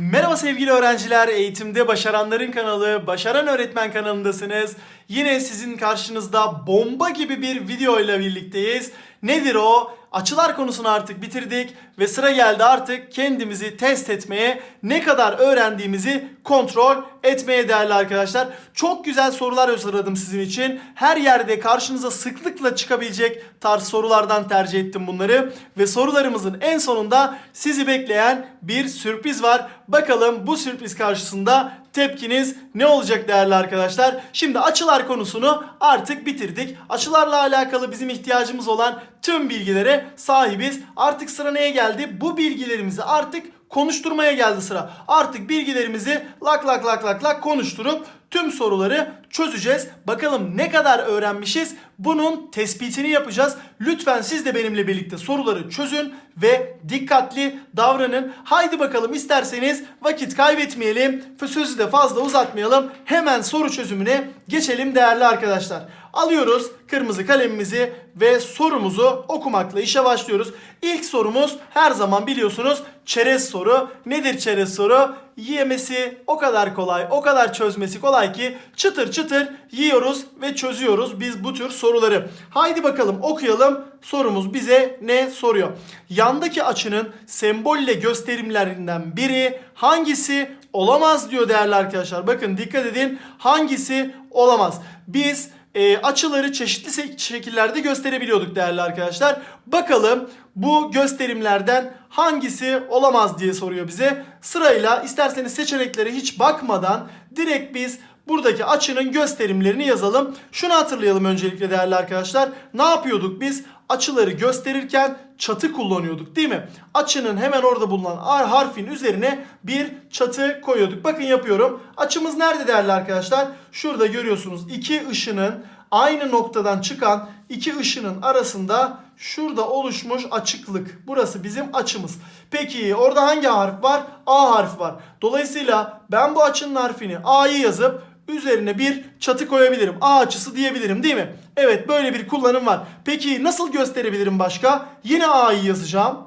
Merhaba sevgili öğrenciler, Eğitimde Başaranların kanalı, Başaran Öğretmen kanalındasınız. Yine sizin karşınızda bomba gibi bir video ile birlikteyiz. Nedir o? Açılar konusunu artık bitirdik ve sıra geldi artık kendimizi test etmeye, ne kadar öğrendiğimizi kontrol etmeye değerli arkadaşlar. Çok güzel sorular hazırladım sizin için. Her yerde karşınıza sıklıkla çıkabilecek tarz sorulardan tercih ettim bunları. Ve sorularımızın en sonunda sizi bekleyen bir sürpriz var. Bakalım bu sürpriz karşısında tepkiniz ne olacak değerli arkadaşlar? Şimdi açılar konusunu artık bitirdik. Açılarla alakalı bizim ihtiyacımız olan tüm bilgilere sahibiz. Artık sıra neye geldi? Bu bilgilerimizi artık konuşturmaya geldi sıra. Artık bilgilerimizi lak lak lak lak lak konuşturup tüm soruları çözeceğiz. Bakalım ne kadar öğrenmişiz? Bunun tespitini yapacağız. Lütfen siz de benimle birlikte soruları çözün ve dikkatli davranın. Haydi bakalım isterseniz vakit kaybetmeyelim. Sözü de fazla uzatmayalım. Hemen soru çözümüne geçelim değerli arkadaşlar. Alıyoruz kırmızı kalemimizi ve sorumuzu okumakla işe başlıyoruz. İlk sorumuz her zaman biliyorsunuz çerez soru. Nedir çerez soru? Yemesi o kadar kolay, o kadar çözmesi kolay ki çıtır çıtır yiyoruz ve çözüyoruz biz bu tür soruları. Haydi bakalım okuyalım. Sorumuz bize ne soruyor? Yandaki açının sembolle gösterimlerinden biri hangisi olamaz diyor değerli arkadaşlar. Bakın dikkat edin hangisi olamaz. Biz e, açıları çeşitli şekillerde gösterebiliyorduk değerli arkadaşlar. Bakalım bu gösterimlerden hangisi olamaz diye soruyor bize. Sırayla isterseniz seçeneklere hiç bakmadan direkt biz buradaki açının gösterimlerini yazalım. Şunu hatırlayalım öncelikle değerli arkadaşlar. Ne yapıyorduk biz? Açıları gösterirken çatı kullanıyorduk değil mi? Açının hemen orada bulunan A harfin üzerine bir çatı koyuyorduk. Bakın yapıyorum. Açımız nerede değerli arkadaşlar? Şurada görüyorsunuz iki ışının aynı noktadan çıkan iki ışının arasında şurada oluşmuş açıklık. Burası bizim açımız. Peki orada hangi harf var? A harfi var. Dolayısıyla ben bu açının harfini A'yı yazıp üzerine bir çatı koyabilirim. A açısı diyebilirim değil mi? Evet böyle bir kullanım var. Peki nasıl gösterebilirim başka? Yine A'yı yazacağım.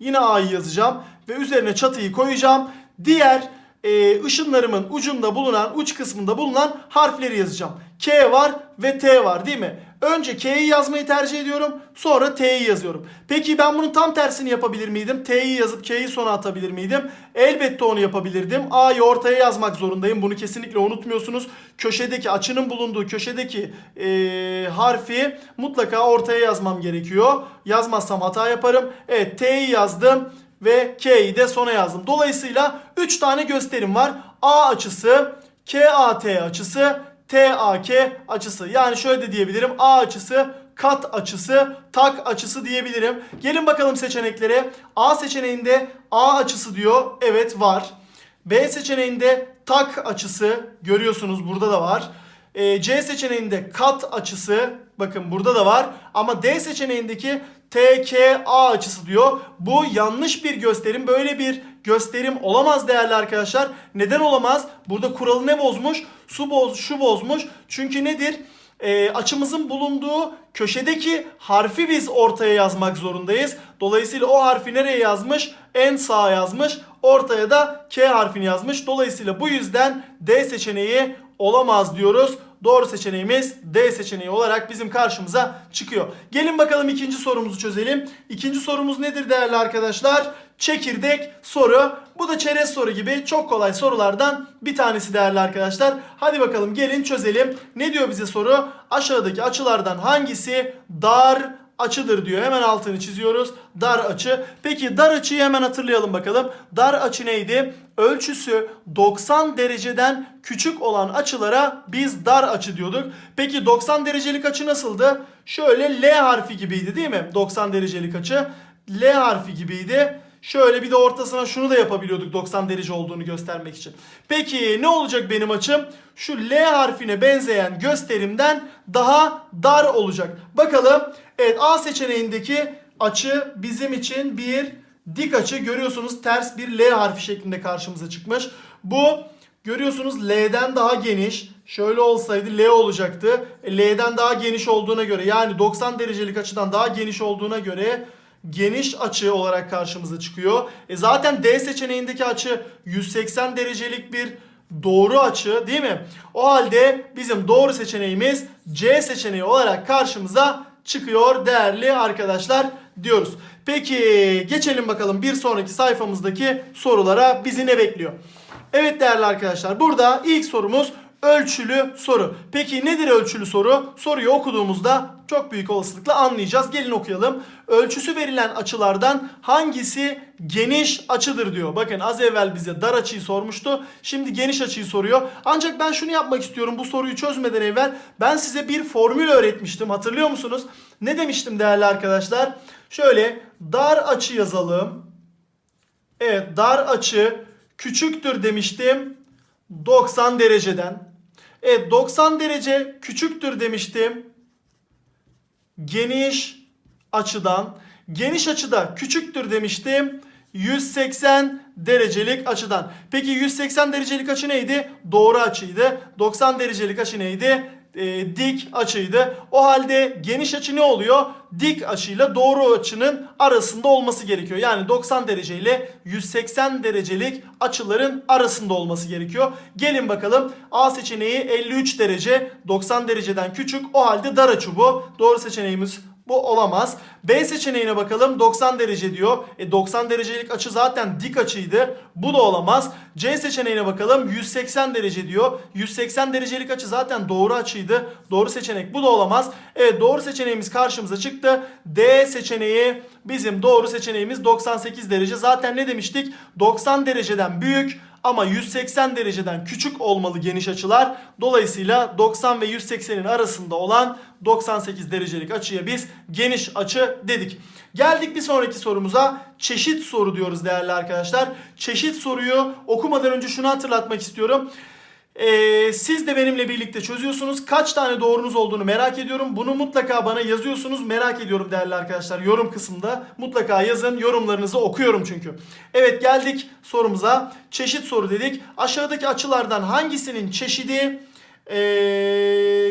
Yine A'yı yazacağım ve üzerine çatıyı koyacağım. Diğer e, ışınlarımın ucunda bulunan, uç kısmında bulunan harfleri yazacağım. K var ve T var değil mi? Önce K'yi yazmayı tercih ediyorum. Sonra T'yi yazıyorum. Peki ben bunun tam tersini yapabilir miydim? T'yi yazıp K'yi sona atabilir miydim? Elbette onu yapabilirdim. A'yı ortaya yazmak zorundayım. Bunu kesinlikle unutmuyorsunuz. Köşedeki açının bulunduğu köşedeki e, harfi mutlaka ortaya yazmam gerekiyor. Yazmazsam hata yaparım. Evet T'yi yazdım ve K'yi de sona yazdım. Dolayısıyla 3 tane gösterim var. A açısı, KAT açısı, TAK açısı. Yani şöyle de diyebilirim. A açısı, kat açısı, tak açısı diyebilirim. Gelin bakalım seçeneklere. A seçeneğinde A açısı diyor. Evet var. B seçeneğinde tak açısı görüyorsunuz burada da var. Ee, C seçeneğinde kat açısı bakın burada da var. Ama D seçeneğindeki TKA açısı diyor. Bu yanlış bir gösterim. Böyle bir gösterim olamaz değerli arkadaşlar. Neden olamaz? Burada kuralı ne bozmuş? Su boz, şu bozmuş. Çünkü nedir? Ee, açımızın bulunduğu köşedeki harfi biz ortaya yazmak zorundayız. Dolayısıyla o harfi nereye yazmış? En sağa yazmış. Ortaya da K harfini yazmış. Dolayısıyla bu yüzden D seçeneği olamaz diyoruz. Doğru seçeneğimiz D seçeneği olarak bizim karşımıza çıkıyor. Gelin bakalım ikinci sorumuzu çözelim. İkinci sorumuz nedir değerli arkadaşlar? Çekirdek soru. Bu da çerez soru gibi çok kolay sorulardan bir tanesi değerli arkadaşlar. Hadi bakalım gelin çözelim. Ne diyor bize soru? Aşağıdaki açılardan hangisi dar açıdır diyor. Hemen altını çiziyoruz. Dar açı. Peki dar açıyı hemen hatırlayalım bakalım. Dar açı neydi? Ölçüsü 90 dereceden küçük olan açılara biz dar açı diyorduk. Peki 90 derecelik açı nasıldı? Şöyle L harfi gibiydi değil mi? 90 derecelik açı. L harfi gibiydi. Şöyle bir de ortasına şunu da yapabiliyorduk 90 derece olduğunu göstermek için. Peki ne olacak benim açım? Şu L harfine benzeyen gösterimden daha dar olacak. Bakalım. Evet A seçeneğindeki açı bizim için bir dik açı. Görüyorsunuz ters bir L harfi şeklinde karşımıza çıkmış. Bu görüyorsunuz L'den daha geniş. Şöyle olsaydı L olacaktı. L'den daha geniş olduğuna göre yani 90 derecelik açıdan daha geniş olduğuna göre geniş açı olarak karşımıza çıkıyor. E zaten D seçeneğindeki açı 180 derecelik bir doğru açı değil mi? O halde bizim doğru seçeneğimiz C seçeneği olarak karşımıza çıkıyor değerli arkadaşlar diyoruz. Peki geçelim bakalım bir sonraki sayfamızdaki sorulara bizi ne bekliyor? Evet değerli arkadaşlar burada ilk sorumuz ölçülü soru. Peki nedir ölçülü soru? Soruyu okuduğumuzda çok büyük olasılıkla anlayacağız. Gelin okuyalım. Ölçüsü verilen açılardan hangisi geniş açıdır diyor. Bakın az evvel bize dar açıyı sormuştu. Şimdi geniş açıyı soruyor. Ancak ben şunu yapmak istiyorum bu soruyu çözmeden evvel. Ben size bir formül öğretmiştim. Hatırlıyor musunuz? Ne demiştim değerli arkadaşlar? Şöyle dar açı yazalım. Evet dar açı küçüktür demiştim. 90 dereceden. Evet 90 derece küçüktür demiştim. Geniş açıdan. Geniş açıda küçüktür demiştim. 180 derecelik açıdan. Peki 180 derecelik açı neydi? Doğru açıydı. 90 derecelik açı neydi? Ee, dik açıydı. O halde geniş açı ne oluyor? Dik açıyla doğru açının arasında olması gerekiyor. Yani 90 derece ile 180 derecelik açıların arasında olması gerekiyor. Gelin bakalım. A seçeneği 53 derece. 90 dereceden küçük. O halde dar açı bu. Doğru seçeneğimiz bu olamaz. B seçeneğine bakalım 90 derece diyor. E 90 derecelik açı zaten dik açıydı. Bu da olamaz. C seçeneğine bakalım 180 derece diyor. 180 derecelik açı zaten doğru açıydı. Doğru seçenek bu da olamaz. Evet doğru seçeneğimiz karşımıza çıktı. D seçeneği bizim doğru seçeneğimiz 98 derece. Zaten ne demiştik? 90 dereceden büyük ama 180 dereceden küçük olmalı geniş açılar. Dolayısıyla 90 ve 180'in arasında olan 98 derecelik açıya biz geniş açı dedik. Geldik bir sonraki sorumuza. Çeşit soru diyoruz değerli arkadaşlar. Çeşit soruyu okumadan önce şunu hatırlatmak istiyorum. Ee, siz de benimle birlikte çözüyorsunuz. Kaç tane doğrunuz olduğunu merak ediyorum. Bunu mutlaka bana yazıyorsunuz. Merak ediyorum değerli arkadaşlar. Yorum kısmında mutlaka yazın. Yorumlarınızı okuyorum çünkü. Evet geldik sorumuza. Çeşit soru dedik. Aşağıdaki açılardan hangisinin çeşidi ee,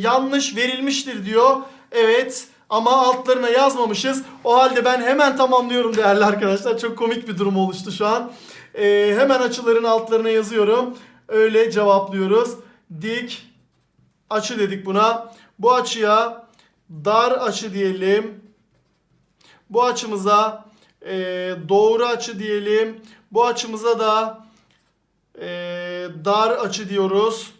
yanlış verilmiştir diyor. Evet ama altlarına yazmamışız. O halde ben hemen tamamlıyorum değerli arkadaşlar. Çok komik bir durum oluştu şu an. Ee, hemen açıların altlarına yazıyorum. Öyle cevaplıyoruz. Dik açı dedik buna. Bu açıya dar açı diyelim. Bu açımıza e, doğru açı diyelim. Bu açımıza da e, dar açı diyoruz.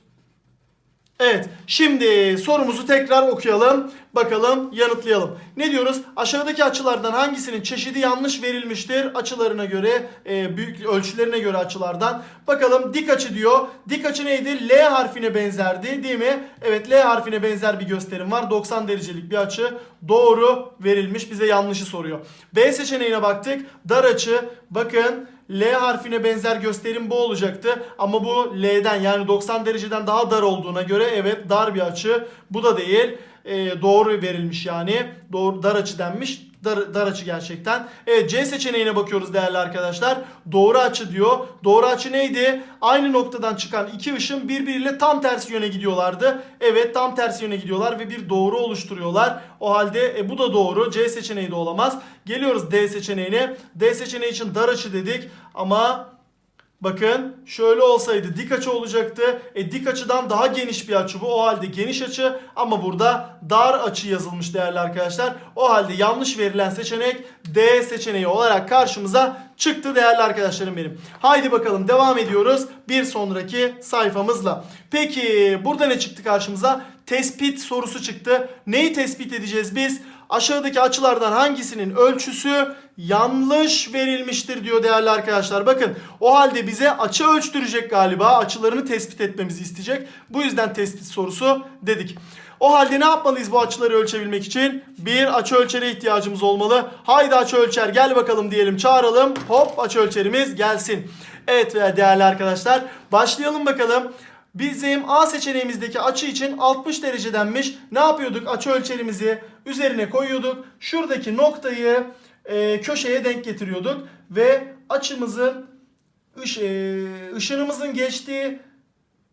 Evet şimdi sorumuzu tekrar okuyalım. Bakalım yanıtlayalım. Ne diyoruz? Aşağıdaki açılardan hangisinin çeşidi yanlış verilmiştir? Açılarına göre, e, büyük ölçülerine göre açılardan. Bakalım dik açı diyor. Dik açı neydi? L harfine benzerdi değil mi? Evet L harfine benzer bir gösterim var. 90 derecelik bir açı. Doğru verilmiş. Bize yanlışı soruyor. B seçeneğine baktık. Dar açı. Bakın L harfine benzer gösterim bu olacaktı. Ama bu L'den yani 90 dereceden daha dar olduğuna göre evet dar bir açı. Bu da değil. Ee, doğru verilmiş yani. Doğru dar açı denmiş. Dar, dar açı gerçekten. Evet C seçeneğine bakıyoruz değerli arkadaşlar. Doğru açı diyor. Doğru açı neydi? Aynı noktadan çıkan iki ışın birbiriyle tam tersi yöne gidiyorlardı. Evet tam tersi yöne gidiyorlar ve bir doğru oluşturuyorlar. O halde e, bu da doğru. C seçeneği de olamaz. Geliyoruz D seçeneğine. D seçeneği için dar açı dedik ama Bakın şöyle olsaydı dik açı olacaktı. E dik açıdan daha geniş bir açı bu. O halde geniş açı ama burada dar açı yazılmış değerli arkadaşlar. O halde yanlış verilen seçenek D seçeneği olarak karşımıza çıktı değerli arkadaşlarım benim. Haydi bakalım devam ediyoruz bir sonraki sayfamızla. Peki burada ne çıktı karşımıza? Tespit sorusu çıktı. Neyi tespit edeceğiz biz? Aşağıdaki açılardan hangisinin ölçüsü yanlış verilmiştir diyor değerli arkadaşlar. Bakın o halde bize açı ölçtürecek galiba. Açılarını tespit etmemizi isteyecek. Bu yüzden tespit sorusu dedik. O halde ne yapmalıyız bu açıları ölçebilmek için? Bir açı ölçere ihtiyacımız olmalı. Haydi açı ölçer gel bakalım diyelim çağıralım. Hop açı ölçerimiz gelsin. Evet değerli arkadaşlar başlayalım bakalım. Bizim A seçeneğimizdeki açı için 60 derecedenmiş. Ne yapıyorduk? Açı ölçerimizi üzerine koyuyorduk. Şuradaki noktayı e, köşeye denk getiriyorduk. Ve açımızın ış, e, ışınımızın geçtiği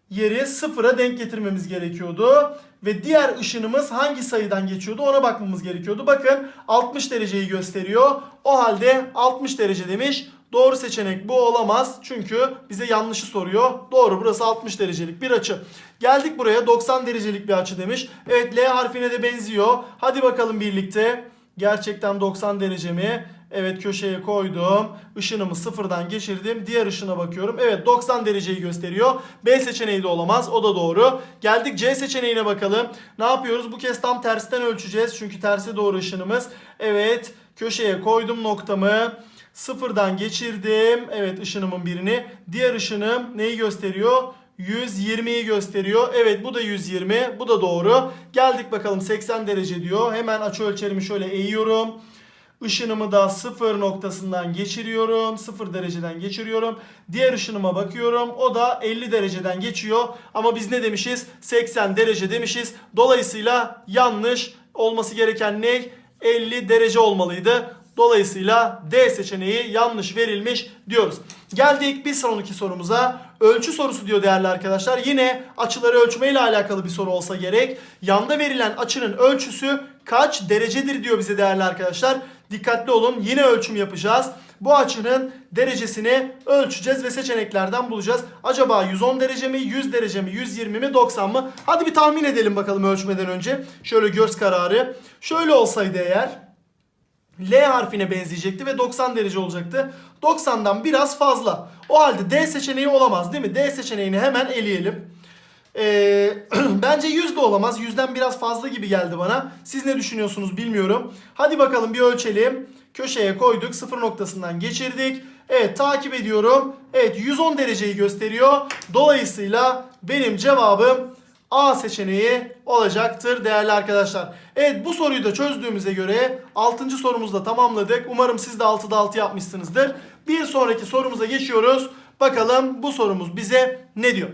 yeri sıfıra denk getirmemiz gerekiyordu. Ve diğer ışınımız hangi sayıdan geçiyordu ona bakmamız gerekiyordu. Bakın 60 dereceyi gösteriyor. O halde 60 derece demiş. Doğru seçenek bu olamaz. Çünkü bize yanlışı soruyor. Doğru burası 60 derecelik bir açı. Geldik buraya 90 derecelik bir açı demiş. Evet L harfine de benziyor. Hadi bakalım birlikte. Gerçekten 90 derece mi? Evet köşeye koydum. Işınımı sıfırdan geçirdim. Diğer ışına bakıyorum. Evet 90 dereceyi gösteriyor. B seçeneği de olamaz. O da doğru. Geldik C seçeneğine bakalım. Ne yapıyoruz? Bu kez tam tersten ölçeceğiz. Çünkü terse doğru ışınımız. Evet köşeye koydum noktamı. Sıfırdan geçirdim. Evet ışınımın birini. Diğer ışınım neyi gösteriyor? 120'yi gösteriyor. Evet bu da 120. Bu da doğru. Geldik bakalım 80 derece diyor. Hemen açı ölçerimi şöyle eğiyorum. Işınımı da sıfır noktasından geçiriyorum. Sıfır dereceden geçiriyorum. Diğer ışınıma bakıyorum. O da 50 dereceden geçiyor. Ama biz ne demişiz? 80 derece demişiz. Dolayısıyla yanlış olması gereken ne? 50 derece olmalıydı. Dolayısıyla D seçeneği yanlış verilmiş diyoruz. Geldik bir sonraki sorumuza. Ölçü sorusu diyor değerli arkadaşlar. Yine açıları ölçme ile alakalı bir soru olsa gerek. Yanda verilen açının ölçüsü kaç derecedir diyor bize değerli arkadaşlar. Dikkatli olun. Yine ölçüm yapacağız. Bu açının derecesini ölçeceğiz ve seçeneklerden bulacağız. Acaba 110 derece mi, 100 derece mi, 120 mi, 90 mı? Hadi bir tahmin edelim bakalım ölçmeden önce. Şöyle göz kararı. Şöyle olsaydı eğer L harfine benzeyecekti ve 90 derece olacaktı. 90'dan biraz fazla. O halde D seçeneği olamaz değil mi? D seçeneğini hemen eleyelim. Ee, bence 100 de olamaz. 100'den biraz fazla gibi geldi bana. Siz ne düşünüyorsunuz bilmiyorum. Hadi bakalım bir ölçelim. Köşeye koyduk. Sıfır noktasından geçirdik. Evet takip ediyorum. Evet 110 dereceyi gösteriyor. Dolayısıyla benim cevabım A seçeneği olacaktır değerli arkadaşlar. Evet bu soruyu da çözdüğümüze göre 6. sorumuzu da tamamladık. Umarım siz de 6'da 6 yapmışsınızdır. Bir sonraki sorumuza geçiyoruz. Bakalım bu sorumuz bize ne diyor?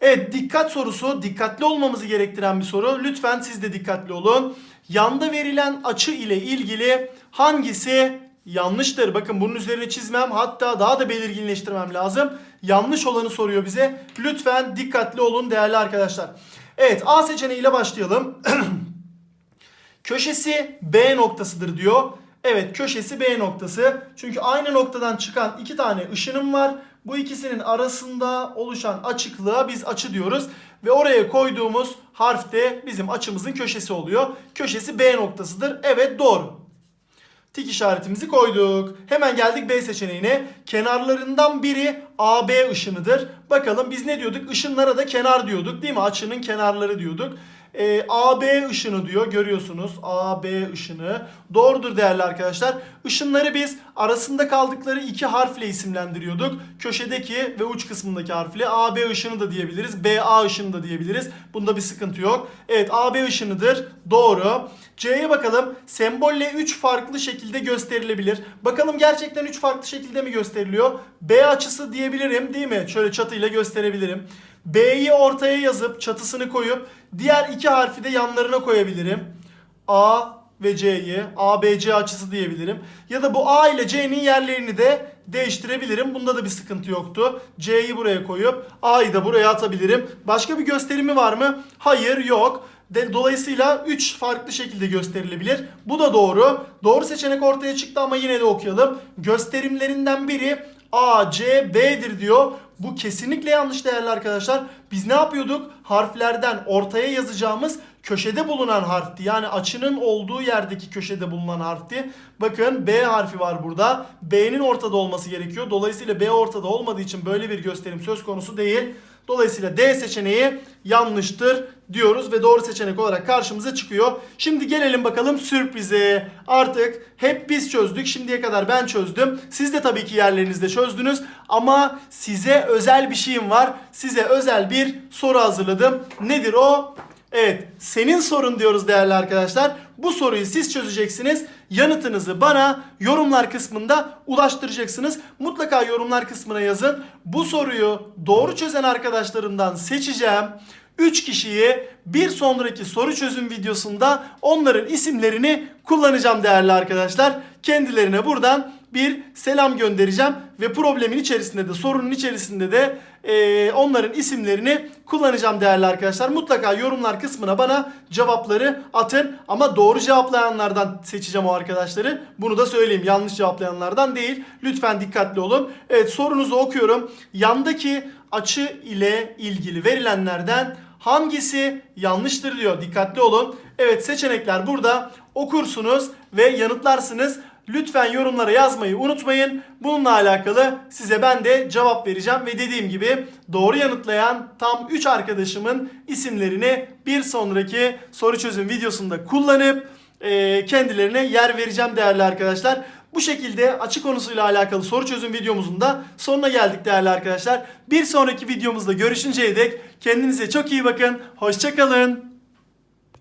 Evet dikkat sorusu dikkatli olmamızı gerektiren bir soru. Lütfen siz de dikkatli olun. Yanda verilen açı ile ilgili hangisi yanlıştır? Bakın bunun üzerine çizmem hatta daha da belirginleştirmem lazım. Yanlış olanı soruyor bize. Lütfen dikkatli olun değerli arkadaşlar. Evet A seçeneğiyle başlayalım. Köşesi B noktasıdır diyor. Evet köşesi B noktası. Çünkü aynı noktadan çıkan iki tane ışınım var. Bu ikisinin arasında oluşan açıklığa biz açı diyoruz. Ve oraya koyduğumuz harf de bizim açımızın köşesi oluyor. Köşesi B noktasıdır. Evet doğru. Tik işaretimizi koyduk. Hemen geldik B seçeneğine. Kenarlarından biri AB ışınıdır. Bakalım biz ne diyorduk? Işınlara da kenar diyorduk değil mi? Açının kenarları diyorduk. Ee, AB ışını diyor görüyorsunuz. AB ışını. Doğrudur değerli arkadaşlar. Işınları biz arasında kaldıkları iki harfle isimlendiriyorduk. Köşedeki ve uç kısmındaki harfle AB ışını da diyebiliriz. BA ışını da diyebiliriz. Bunda bir sıkıntı yok. Evet AB ışınıdır. Doğru. C'ye bakalım. Sembolle 3 farklı şekilde gösterilebilir. Bakalım gerçekten 3 farklı şekilde mi gösteriliyor? B açısı diyebilirim değil mi? Şöyle çatıyla gösterebilirim. B'yi ortaya yazıp çatısını koyup diğer iki harfi de yanlarına koyabilirim. A ve C'yi ABC açısı diyebilirim. Ya da bu A ile C'nin yerlerini de değiştirebilirim. Bunda da bir sıkıntı yoktu. C'yi buraya koyup A'yı da buraya atabilirim. Başka bir gösterimi var mı? Hayır yok. De, dolayısıyla 3 farklı şekilde gösterilebilir. Bu da doğru. Doğru seçenek ortaya çıktı ama yine de okuyalım. Gösterimlerinden biri A, C, B'dir diyor. Bu kesinlikle yanlış değerli arkadaşlar. Biz ne yapıyorduk? Harflerden ortaya yazacağımız köşede bulunan harfti. Yani açının olduğu yerdeki köşede bulunan harfti. Bakın B harfi var burada. B'nin ortada olması gerekiyor. Dolayısıyla B ortada olmadığı için böyle bir gösterim söz konusu değil. Dolayısıyla D seçeneği yanlıştır diyoruz ve doğru seçenek olarak karşımıza çıkıyor. Şimdi gelelim bakalım sürprize. Artık hep biz çözdük. Şimdiye kadar ben çözdüm. Siz de tabii ki yerlerinizde çözdünüz. Ama size özel bir şeyim var. Size özel bir soru hazırladım. Nedir o? Evet, senin sorun diyoruz değerli arkadaşlar. Bu soruyu siz çözeceksiniz. Yanıtınızı bana yorumlar kısmında ulaştıracaksınız. Mutlaka yorumlar kısmına yazın. Bu soruyu doğru çözen arkadaşlarımdan seçeceğim. 3 kişiyi bir sonraki soru çözüm videosunda onların isimlerini kullanacağım değerli arkadaşlar. Kendilerine buradan bir selam göndereceğim ve problemin içerisinde de sorunun içerisinde de e, onların isimlerini kullanacağım değerli arkadaşlar. Mutlaka yorumlar kısmına bana cevapları atın ama doğru cevaplayanlardan seçeceğim o arkadaşları. Bunu da söyleyeyim yanlış cevaplayanlardan değil. Lütfen dikkatli olun. Evet sorunuzu okuyorum. Yandaki açı ile ilgili verilenlerden hangisi yanlıştır diyor. Dikkatli olun. Evet seçenekler burada. Okursunuz ve yanıtlarsınız. Lütfen yorumlara yazmayı unutmayın. Bununla alakalı size ben de cevap vereceğim ve dediğim gibi doğru yanıtlayan tam 3 arkadaşımın isimlerini bir sonraki soru çözüm videosunda kullanıp e, kendilerine yer vereceğim değerli arkadaşlar. Bu şekilde açı konusuyla alakalı soru çözüm videomuzun da sonuna geldik değerli arkadaşlar. Bir sonraki videomuzda görüşünceye dek kendinize çok iyi bakın. Hoşçakalın.